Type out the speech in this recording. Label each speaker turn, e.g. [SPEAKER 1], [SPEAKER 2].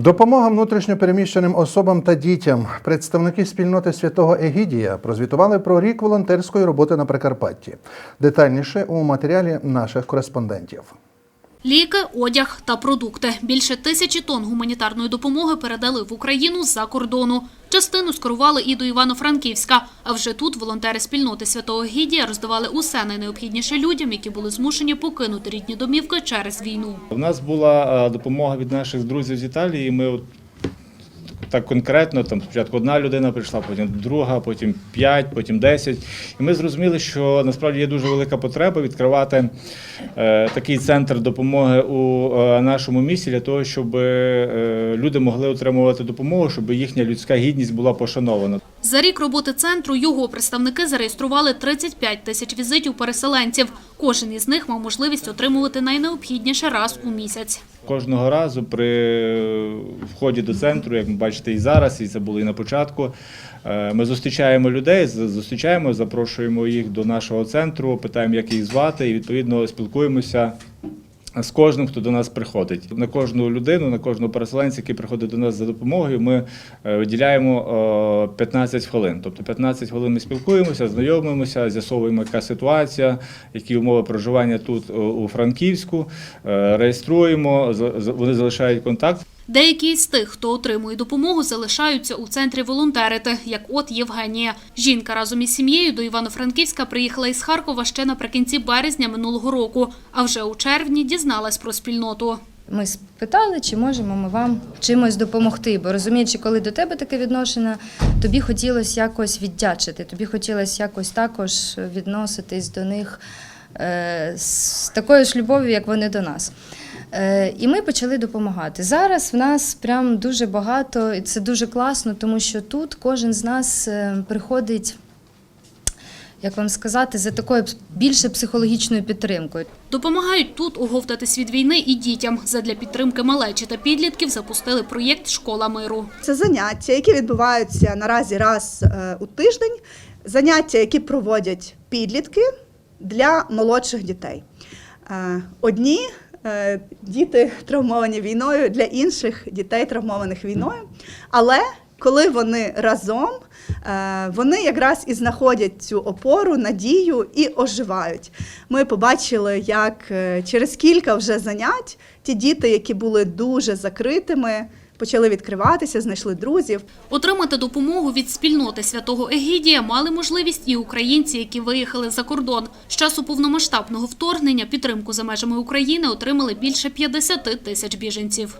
[SPEAKER 1] Допомога внутрішньопереміщеним особам та дітям. Представники спільноти святого Егідія прозвітували про рік волонтерської роботи на Прикарпатті. Детальніше у матеріалі наших кореспондентів.
[SPEAKER 2] Ліки, одяг та продукти. Більше тисячі тонн гуманітарної допомоги передали в Україну з-за кордону. Частину скерували і до Івано-Франківська. А вже тут волонтери спільноти Святого Гідія роздавали усе найнеобхідніше людям, які були змушені покинути рідні домівки через війну.
[SPEAKER 3] У нас була е, допомога від наших друзів з Італії. Ми так конкретно, там спочатку одна людина прийшла, потім друга, потім п'ять, потім десять. І ми зрозуміли, що насправді є дуже велика потреба відкривати е, такий центр допомоги у е, нашому місті для того, щоб е, люди могли отримувати допомогу, щоб їхня людська гідність була пошанована.
[SPEAKER 2] За рік роботи центру його представники зареєстрували 35 тисяч візитів переселенців. Кожен із них мав можливість отримувати найнеобхідніше раз у місяць.
[SPEAKER 3] Кожного разу при вході до центру, як ви бачите і зараз, і це було і на початку. е, Ми зустрічаємо людей, зустрічаємо, запрошуємо їх до нашого центру, питаємо, як їх звати, і відповідно спілкуємося. З кожним, хто до нас приходить, на кожну людину, на кожного переселенця, який приходить до нас за допомогою, ми е, виділяємо е, 15 хвилин. Тобто 15 хвилин ми спілкуємося, знайомимося, з'ясовуємо, яка ситуація, які умови проживання тут е, у Франківську, е, реєструємо, вони залишають контакт.
[SPEAKER 2] Деякі із тих, хто отримує допомогу, залишаються у центрі волонтерити, як от Євгенія. Жінка разом із сім'єю до Івано-Франківська приїхала із Харкова ще наприкінці березня минулого року, а вже у червні дізналась про спільноту.
[SPEAKER 4] Ми спитали, чи можемо ми вам чимось допомогти. Бо розуміючи, коли до тебе таке відношення, тобі хотілося якось віддячити, тобі хотілося якось також відноситись до них е, з такою ж любов'ю, як вони до нас. Е, І ми почали допомагати. Зараз в нас прям дуже багато, і це дуже класно, тому що тут кожен з нас е, приходить, як вам сказати, за такою більше психологічною підтримкою.
[SPEAKER 2] Допомагають тут оговтатись від війни і дітям. Задля підтримки малечі та підлітків запустили проєкт Школа миру.
[SPEAKER 5] Це заняття, які відбуваються наразі раз е, у тиждень. Заняття, які проводять підлітки для молодших дітей. Одні діти травмовані війною, для інших дітей травмованих війною. Але коли вони разом, е, вони якраз і знаходять цю опору, надію і оживають. Ми побачили, як е, через кілька вже занять ті діти, які були дуже закритими, почали відкриватися, знайшли друзів.
[SPEAKER 2] Отримати допомогу від спільноти святого Егідія мали можливість і українці, які виїхали за кордон. З часу повномасштабного вторгнення підтримку за межами України отримали більше 50 тисяч біженців.